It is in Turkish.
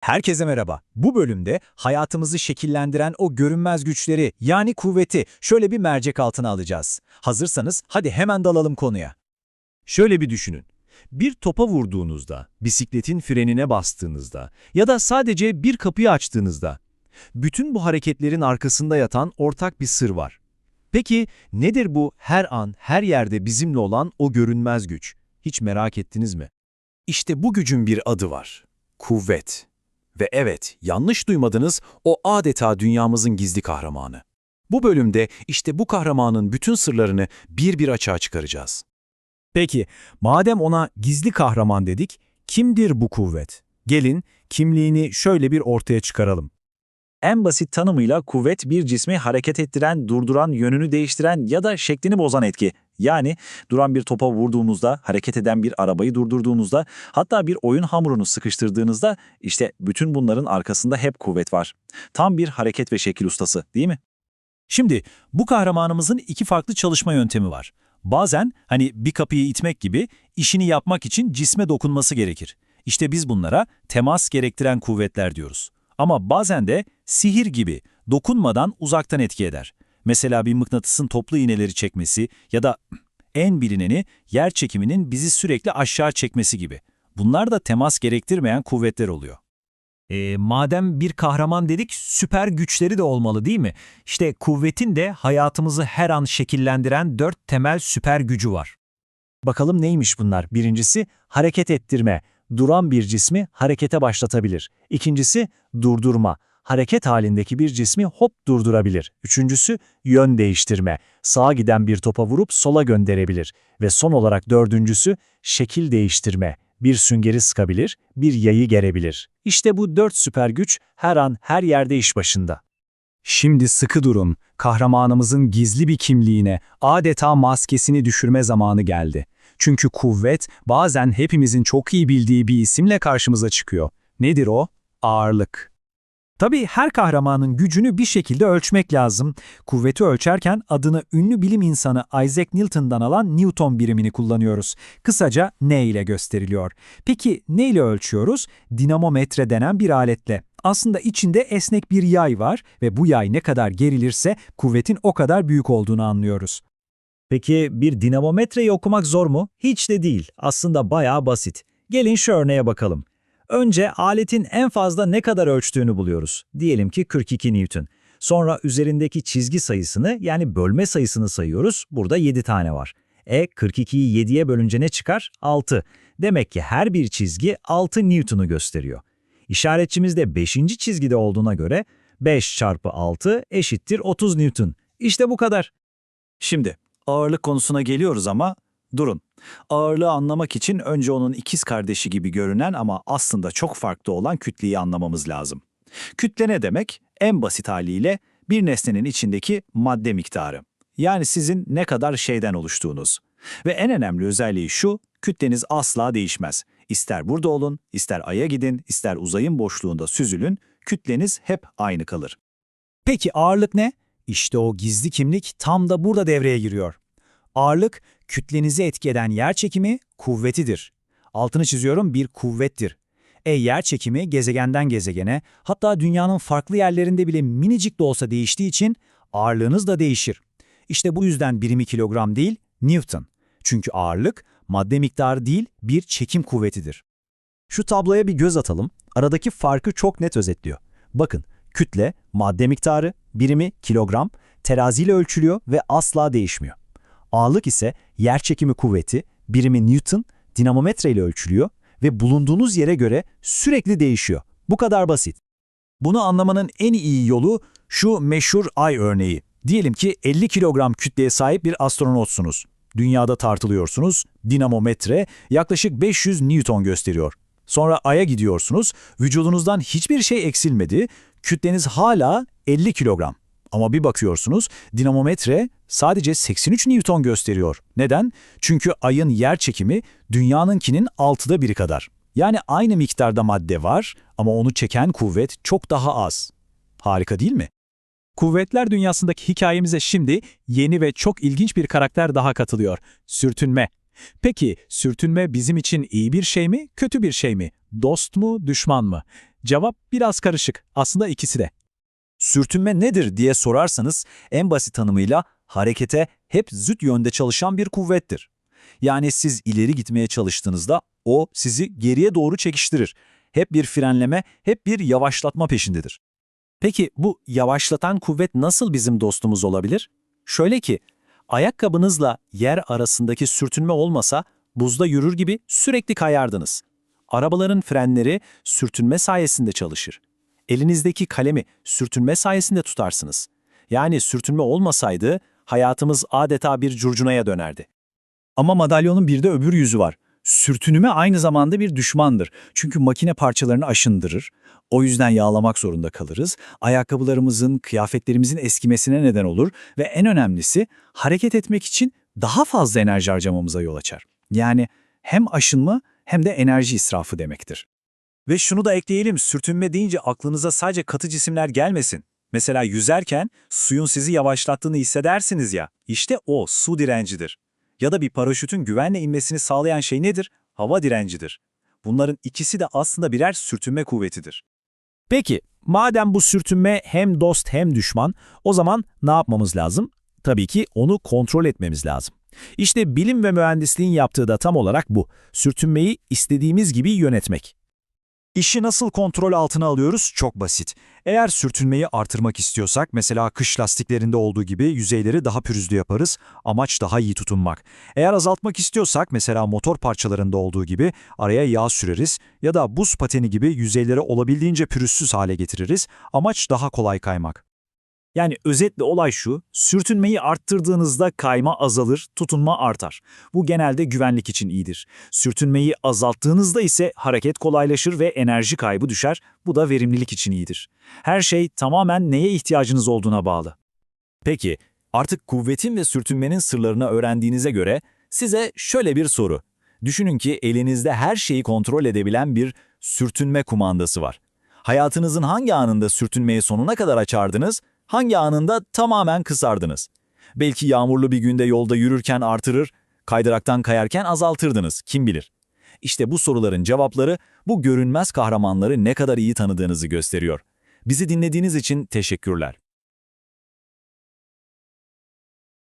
Herkese merhaba. Bu bölümde hayatımızı şekillendiren o görünmez güçleri yani kuvveti şöyle bir mercek altına alacağız. Hazırsanız hadi hemen dalalım konuya. Şöyle bir düşünün. Bir topa vurduğunuzda, bisikletin frenine bastığınızda ya da sadece bir kapıyı açtığınızda, bütün bu hareketlerin arkasında yatan ortak bir sır var. Peki nedir bu her an, her yerde bizimle olan o görünmez güç? Hiç merak ettiniz mi? İşte bu gücün bir adı var. Kuvvet. Ve evet, yanlış duymadınız, o adeta dünyamızın gizli kahramanı. Bu bölümde işte bu kahramanın bütün sırlarını bir bir açığa çıkaracağız. Peki, madem ona gizli kahraman dedik, kimdir bu kuvvet? Gelin kimliğini şöyle bir ortaya çıkaralım. En basit tanımıyla kuvvet bir cismi hareket ettiren, durduran, yönünü değiştiren ya da şeklini bozan etki. Yani duran bir topa vurduğunuzda, hareket eden bir arabayı durdurduğunuzda, hatta bir oyun hamurunu sıkıştırdığınızda işte bütün bunların arkasında hep kuvvet var. Tam bir hareket ve şekil ustası değil mi? Şimdi bu kahramanımızın iki farklı çalışma yöntemi var. Bazen hani bir kapıyı itmek gibi işini yapmak için cisme dokunması gerekir. İşte biz bunlara temas gerektiren kuvvetler diyoruz. Ama bazen de sihir gibi dokunmadan uzaktan etki eder. Mesela bir mıknatısın toplu iğneleri çekmesi ya da en bilineni yer çekiminin bizi sürekli aşağı çekmesi gibi. Bunlar da temas gerektirmeyen kuvvetler oluyor. E, madem bir kahraman dedik, süper güçleri de olmalı değil mi? İşte kuvvetin de hayatımızı her an şekillendiren dört temel süper gücü var. Bakalım neymiş bunlar? Birincisi hareket ettirme. Duran bir cismi harekete başlatabilir. İkincisi durdurma. Hareket halindeki bir cismi hop durdurabilir. Üçüncüsü yön değiştirme. Sağa giden bir topa vurup sola gönderebilir. Ve son olarak dördüncüsü şekil değiştirme. Bir süngeri sıkabilir, bir yayı gerebilir. İşte bu dört süper güç her an her yerde iş başında. Şimdi sıkı durun. Kahramanımızın gizli bir kimliğine, adeta maskesini düşürme zamanı geldi. Çünkü kuvvet bazen hepimizin çok iyi bildiği bir isimle karşımıza çıkıyor. Nedir o? Ağırlık. Tabii her kahramanın gücünü bir şekilde ölçmek lazım. Kuvveti ölçerken adını ünlü bilim insanı Isaac Newton'dan alan Newton birimini kullanıyoruz. Kısaca N ile gösteriliyor. Peki ne ile ölçüyoruz? Dinamometre denen bir aletle. Aslında içinde esnek bir yay var ve bu yay ne kadar gerilirse kuvvetin o kadar büyük olduğunu anlıyoruz. Peki bir dinamometreyi okumak zor mu? Hiç de değil. Aslında bayağı basit. Gelin şu örneğe bakalım. Önce aletin en fazla ne kadar ölçtüğünü buluyoruz. Diyelim ki 42 Newton. Sonra üzerindeki çizgi sayısını yani bölme sayısını sayıyoruz. Burada 7 tane var. E 42'yi 7'ye bölünce ne çıkar? 6. Demek ki her bir çizgi 6 Newton'u gösteriyor. İşaretçimiz de 5. çizgide olduğuna göre 5 çarpı 6 eşittir 30 Newton. İşte bu kadar. Şimdi ağırlık konusuna geliyoruz ama durun. Ağırlığı anlamak için önce onun ikiz kardeşi gibi görünen ama aslında çok farklı olan kütleyi anlamamız lazım. Kütle ne demek? En basit haliyle bir nesnenin içindeki madde miktarı. Yani sizin ne kadar şeyden oluştuğunuz. Ve en önemli özelliği şu, kütleniz asla değişmez. İster burada olun, ister aya gidin, ister uzayın boşluğunda süzülün, kütleniz hep aynı kalır. Peki ağırlık ne? İşte o gizli kimlik tam da burada devreye giriyor. Ağırlık, kütlenizi etki eden yer çekimi kuvvetidir. Altını çiziyorum bir kuvvettir. E yer çekimi gezegenden gezegene, hatta dünyanın farklı yerlerinde bile minicik de olsa değiştiği için ağırlığınız da değişir. İşte bu yüzden birimi kilogram değil, Newton. Çünkü ağırlık, madde miktarı değil, bir çekim kuvvetidir. Şu tabloya bir göz atalım. Aradaki farkı çok net özetliyor. Bakın, kütle, madde miktarı, birimi kilogram, teraziyle ölçülüyor ve asla değişmiyor. Ağırlık ise yer çekimi kuvveti, birimi Newton, dinamometre ile ölçülüyor ve bulunduğunuz yere göre sürekli değişiyor. Bu kadar basit. Bunu anlamanın en iyi yolu şu meşhur ay örneği. Diyelim ki 50 kilogram kütleye sahip bir astronotsunuz. Dünyada tartılıyorsunuz, dinamometre yaklaşık 500 Newton gösteriyor. Sonra Ay'a gidiyorsunuz, vücudunuzdan hiçbir şey eksilmedi, kütleniz hala 50 kilogram. Ama bir bakıyorsunuz dinamometre sadece 83 Newton gösteriyor. Neden? Çünkü ayın yer çekimi dünyanınkinin altıda biri kadar. Yani aynı miktarda madde var ama onu çeken kuvvet çok daha az. Harika değil mi? Kuvvetler dünyasındaki hikayemize şimdi yeni ve çok ilginç bir karakter daha katılıyor. Sürtünme. Peki sürtünme bizim için iyi bir şey mi, kötü bir şey mi? Dost mu, düşman mı? Cevap biraz karışık. Aslında ikisi de. Sürtünme nedir diye sorarsanız en basit tanımıyla harekete hep zıt yönde çalışan bir kuvvettir. Yani siz ileri gitmeye çalıştığınızda o sizi geriye doğru çekiştirir. Hep bir frenleme, hep bir yavaşlatma peşindedir. Peki bu yavaşlatan kuvvet nasıl bizim dostumuz olabilir? Şöyle ki, ayakkabınızla yer arasındaki sürtünme olmasa buzda yürür gibi sürekli kayardınız. Arabaların frenleri sürtünme sayesinde çalışır. Elinizdeki kalemi sürtünme sayesinde tutarsınız. Yani sürtünme olmasaydı hayatımız adeta bir curcunaya dönerdi. Ama madalyonun bir de öbür yüzü var. Sürtünme aynı zamanda bir düşmandır. Çünkü makine parçalarını aşındırır. O yüzden yağlamak zorunda kalırız. Ayakkabılarımızın, kıyafetlerimizin eskimesine neden olur ve en önemlisi hareket etmek için daha fazla enerji harcamamıza yol açar. Yani hem aşınma hem de enerji israfı demektir. Ve şunu da ekleyelim, sürtünme deyince aklınıza sadece katı cisimler gelmesin. Mesela yüzerken suyun sizi yavaşlattığını hissedersiniz ya, işte o su direncidir. Ya da bir paraşütün güvenle inmesini sağlayan şey nedir? Hava direncidir. Bunların ikisi de aslında birer sürtünme kuvvetidir. Peki, madem bu sürtünme hem dost hem düşman, o zaman ne yapmamız lazım? Tabii ki onu kontrol etmemiz lazım. İşte bilim ve mühendisliğin yaptığı da tam olarak bu. Sürtünmeyi istediğimiz gibi yönetmek. İşi nasıl kontrol altına alıyoruz? Çok basit. Eğer sürtünmeyi artırmak istiyorsak, mesela kış lastiklerinde olduğu gibi yüzeyleri daha pürüzlü yaparız, amaç daha iyi tutunmak. Eğer azaltmak istiyorsak, mesela motor parçalarında olduğu gibi araya yağ süreriz ya da buz pateni gibi yüzeyleri olabildiğince pürüzsüz hale getiririz, amaç daha kolay kaymak. Yani özetle olay şu, sürtünmeyi arttırdığınızda kayma azalır, tutunma artar. Bu genelde güvenlik için iyidir. Sürtünmeyi azalttığınızda ise hareket kolaylaşır ve enerji kaybı düşer. Bu da verimlilik için iyidir. Her şey tamamen neye ihtiyacınız olduğuna bağlı. Peki, artık kuvvetin ve sürtünmenin sırlarını öğrendiğinize göre size şöyle bir soru. Düşünün ki elinizde her şeyi kontrol edebilen bir sürtünme kumandası var. Hayatınızın hangi anında sürtünmeyi sonuna kadar açardınız, hangi anında tamamen kısardınız? Belki yağmurlu bir günde yolda yürürken artırır, kaydıraktan kayarken azaltırdınız, kim bilir. İşte bu soruların cevapları bu görünmez kahramanları ne kadar iyi tanıdığınızı gösteriyor. Bizi dinlediğiniz için teşekkürler.